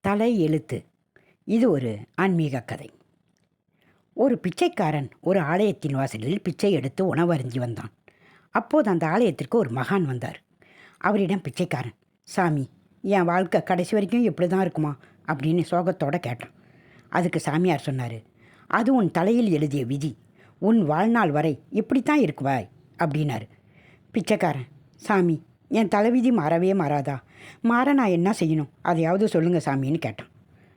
தலை எழுத்து. இது ஒரு ஆன்மீக கதை. ஒரு பிச்சைக்காரன் ஒரு ஆலயத்தின் வாசலில் பிச்சை எடுத்து உணவு அருந்தி வந்தான். அப்போது அந்த ஆலயத்திற்கு ஒரு மகான் வந்தார். அவரிடம் பிச்சைக்காரன் சாமி என் வாழ்க்கை கடைசி வரைக்கும் இப்படி தான் இருக்குமா? அப்படின்னு சோகத்தோடு கேட்டான். அதுக்கு சாமியார் சொன்னார் அது உன் தலையில் எழுதிய விதி. உன் வாழ்நாள் வரை இப்படித்தான் இருக்குவாய் அப்படின்னாரு. பிச்சைக்காரன் சாமி என் தலைவிதி மாறவே மாறாதா? மாற நான் என்ன செய்யணும்? அதையாவது சொல்லுங்கள் சாமின்னு கேட்டான்.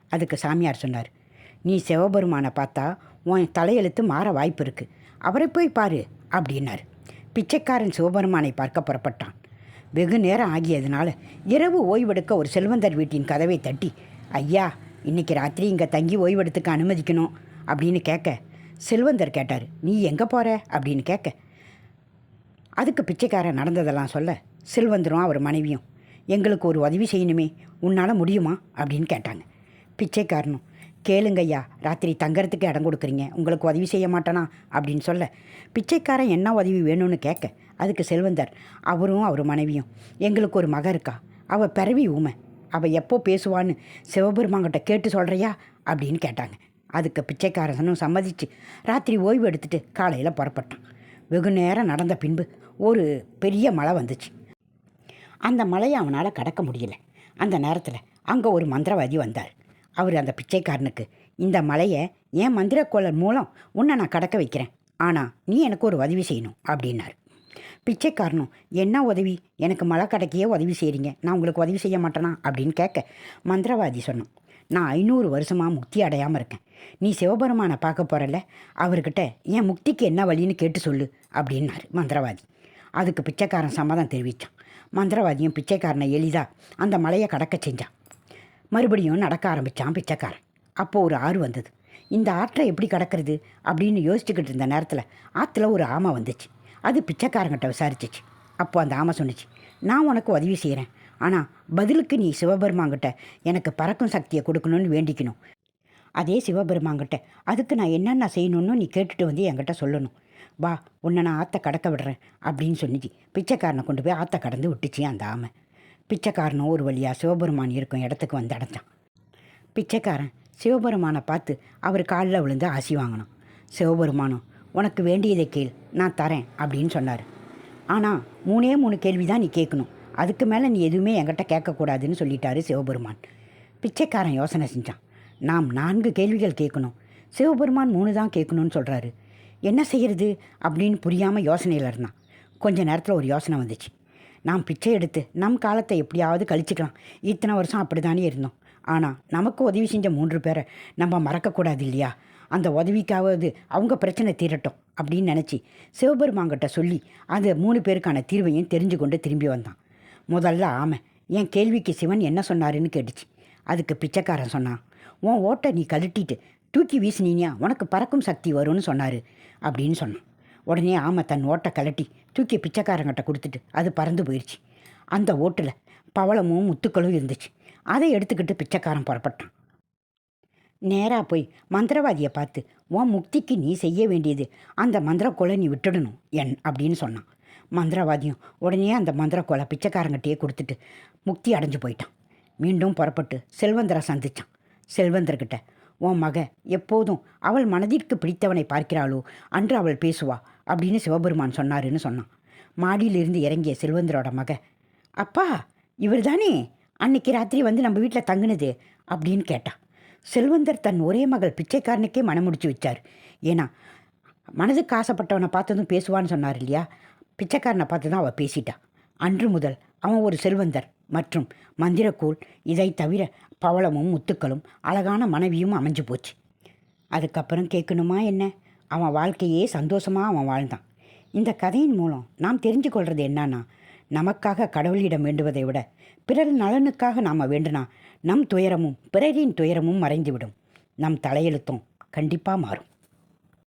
அதுக்கு சாமியார் சொன்னார் நீ சிவபெருமானை பார்த்தா உன் தலையெழுத்து மாற வாய்ப்பு இருக்குது அவரை போய் பாரு அப்படின்னார். பிச்சைக்காரன் சிவபெருமானை பார்க்க புறப்பட்டான். வெகு நேரம் ஆகியதுனால இரவு ஓய்வெடுக்க ஒரு செல்வந்தர் வீட்டின் கதவை தட்டி ஐயா இன்னைக்கு ராத்திரி இங்கே தங்கி ஓய்வெடுத்துக்க அனுமதிக்கணும் அப்படின்னு கேட்க செல்வந்தர் கேட்டார் நீ எங்கே போகிற அப்படின்னு கேட்க அதுக்கு பிச்சைக்காரன் நடந்ததெல்லாம் சொல்ல செல்வந்தரும் அவர் மனைவியும் எங்களுக்கு ஒரு உதவி செய்யணுமே உன்னால் முடியுமா? அப்படின்னு கேட்டாங்க. பிச்சைக்காரனும் கேளுங்கய்யா ராத்திரி தங்கறதுக்கு இடம் கொடுக்குறீங்க உங்களுக்கு உதவி செய்ய மாட்டேனா? அப்படின்னு சொல்ல பிச்சைக்காரன் என்ன உதவி வேணும்னு கேட்க அதுக்கு செல்வந்தர் அவரும் அவர் மனைவியும் எங்களுக்கு ஒரு மக இருக்கா அவள் பிறவி ஊமை அவள் எப்போ பேசுவான்னு சிவபெருமாங்கிட்ட கேட்டு சொல்கிறியா அப்படின்னு கேட்டாங்க. அதுக்கு பிச்சைக்காரனும் சம்மதிச்சு ராத்திரி ஓய்வு எடுத்துட்டு காலையில் புறப்பட்டான். வெகு நேரம் நடந்த பின்பு ஒரு பெரிய மழை வந்துச்சு. அந்த மலையை அவனால் கடக்க முடியல. அந்த நேரத்தில் அங்கே ஒரு மந்திரவாதி வந்தார். அவர் அந்த பிச்சைக்காரனுக்கு இந்த மலையை என் மந்திரக்கோளர் மூலம் உன்னை நான் கடக்க வைக்கிறேன். ஆனால் நீ எனக்கு ஒரு உதவி செய்யணும் அப்படின்னார். பிச்சைக்காரனும் என்ன உதவி? எனக்கு மலை கடைக்கையே உதவி செய்கிறீங்க நான் உங்களுக்கு உதவி செய்ய மாட்டேனா? அப்படின்னு கேட்க மந்திரவாதி சொன்னான். நான் ஐநூறு வருஷமாக முக்தி அடையாமல் இருக்கேன். நீ சிவபெருமானை பார்க்க போகிறல்ல அவர்கிட்ட என் முக்திக்கு என்ன வழின்னு கேட்டு சொல்லு அப்படின்னாரு மந்திரவாதி. அதுக்கு பிச்சைக்காரன் சம்மதம் தெரிவித்தான் மந்திரவாதியும் பிச்சைக்காரனை எளிதாக அந்த மலையை கடக்க செஞ்சான். மறுபடியும் நடக்க ஆரம்பித்தான் பிச்சைக்காரன். அப்போது ஒரு ஆறு வந்தது. இந்த ஆற்றை எப்படி கடக்கிறது அப்படின்னு யோசிச்சுக்கிட்டு இருந்த நேரத்தில் ஆற்றுல ஒரு ஆமை வந்துச்சு. அது பிச்சைக்காரங்கிட்ட விசாரிச்சிச்சு. அப்போ அந்த ஆமை சொன்னிச்சு நான் உனக்கு உதவி செய்கிறேன் ஆனால் பதிலுக்கு நீ சிவபெருமாங்கிட்ட எனக்கு பறக்கும் சக்தியை கொடுக்கணும்னு வேண்டிக்கணும். அதே சிவபெருமாங்கிட்ட அதுக்கு நான் என்னென்ன செய்யணும்னு நீ கேட்டுட்டு வந்து என்கிட்ட சொல்லணும். வா உன்னை நான் ஆற்ற கடக்க விடுறேன் அப்படின்னு சொன்னிச்சு. பிச்சைக்காரனை கொண்டு போய் ஆற்ற கடந்து விட்டுச்சு அந்த ஆமை. பிச்சைக்காரனும் ஒரு வழியாக சிவபெருமான் இருக்கும் இடத்துக்கு வந்து அடைஞ்சான் பிச்சைக்காரன் சிவபெருமானை பார்த்து அவர் காலில் விழுந்து ஆசி வாங்கணும் சிவபெருமானும் உனக்கு வேண்டியதை கேள் நான் தரேன் அப்படின்னு சொன்னார். ஆனால் மூணே மூணு கேள்வி தான் நீ கேட்கணும். அதுக்கு மேலே நீ எதுவுமே என்கிட்ட கேட்கக்கூடாதுன்னு சொல்லிட்டாரு சிவபெருமான். பிச்சைக்காரன் யோசனை செஞ்சான். நாம் நான்கு கேள்விகள் கேட்கணும். சிவபெருமான் மூணு தான் கேட்கணும்னு சொல்கிறாரு என்ன செய்கிறது அப்படின்னு புரியாமல் யோசனையில் இருந்தான். கொஞ்ச நேரத்தில் ஒரு யோசனை வந்துச்சு. நாம் பிச்சை எடுத்து நம் காலத்தை எப்படியாவது கழிச்சுக்கலாம். இத்தனை வருஷம் அப்படி தானே இருந்தோம். ஆனால் நமக்கு உதவி செஞ்ச மூன்று பேரை நம்ம மறக்கக்கூடாது இல்லையா? அந்த உதவிக்காவது அவங்க பிரச்சனை தீரட்டும் அப்படின்னு நினச்சி சிவபெருமாங்கிட்ட சொல்லி அந்த மூணு பேருக்கான தீர்வையும் தெரிஞ்சு கொண்டு திரும்பி வந்தான். முதல்ல ஆமை என் கேள்விக்கு சிவன் என்ன சொன்னாருன்னு கேட்டுச்சு. அதுக்கு பிச்சைக்காரன் சொன்னான் உன் ஓட்டை நீ கழட்டிட்டு தூக்கி வீசினீனியா உனக்கு பறக்கும் சக்தி வரும்னு சொன்னார் அப்படின்னு சொன்னான். உடனே ஆமாம் தன் ஓட்டை கழட்டி தூக்கி பிச்சைக்காரங்கிட்ட கொடுத்துட்டு அது பறந்து போயிடுச்சு அந்த ஓட்டில் பவளமும் முத்துக்களும் இருந்துச்சு. அதை எடுத்துக்கிட்டு பிச்சைக்காரன் புறப்பட்டான். நேராக போய் மந்திரவாதியை பார்த்து உன் முக்திக்கு நீ செய்ய வேண்டியது அந்த மந்திர கொலை நீ விட்டுடணும் என் அப்படின்னு சொன்னான். மந்திரவாதியும் உடனே அந்த மந்திர கொலை பிச்சைக்காரங்கிட்டே கொடுத்துட்டு முக்தி அடைஞ்சு போயிட்டான். மீண்டும் புறப்பட்டு செல்வந்தரை சந்திச்சான். செல்வந்தர்கிட்ட உன் மக எப்போதும் அவள் மனதிற்கு பிடித்தவனை பார்க்கிறாளோ அன்று அவள் பேசுவா அப்படின்னு சிவபெருமான் சொன்னாருன்னு சொன்னான். மாடியிலிருந்து இறங்கிய செல்வந்தரோட மக அப்பா இவர் தானே அன்னைக்கு ராத்திரி வந்து நம்ம வீட்டில் தங்குனது? அப்படின்னு கேட்டான் செல்வந்தர் தன் ஒரே மகள் பிச்சைக்காரனுக்கே மனம் முடிச்சு வச்சார். ஏன்னா மனதுக்கு ஆசைப்பட்டவனை பார்த்ததும் பேசுவான்னு சொன்னார் இல்லையா? பிச்சைக்காரனை பார்த்து தான் அவள் பேசிட்டான் அன்று முதல் அவன் ஒரு செல்வந்தர் மற்றும் மந்திரக்கோள் இதை தவிர பவளமும் முத்துக்களும் அழகான மனைவியும் அமைஞ்சு போச்சு. அதுக்கப்புறம் கேட்கணுமா என்ன? அவன் வாழ்க்கையே சந்தோஷமாக அவன் வாழ்ந்தான். இந்த கதையின் மூலம் நாம் தெரிஞ்சு கொள்வது என்னன்னா நமக்காக கடவுளிடம் வேண்டுவதை விட பிறர் நலனுக்காக நாம் வேண்டுனா நம் துயரமும் பிறரின் துயரமும் மறைந்துவிடும். நம் தலையெழுத்தும் கண்டிப்பாக மாறும்.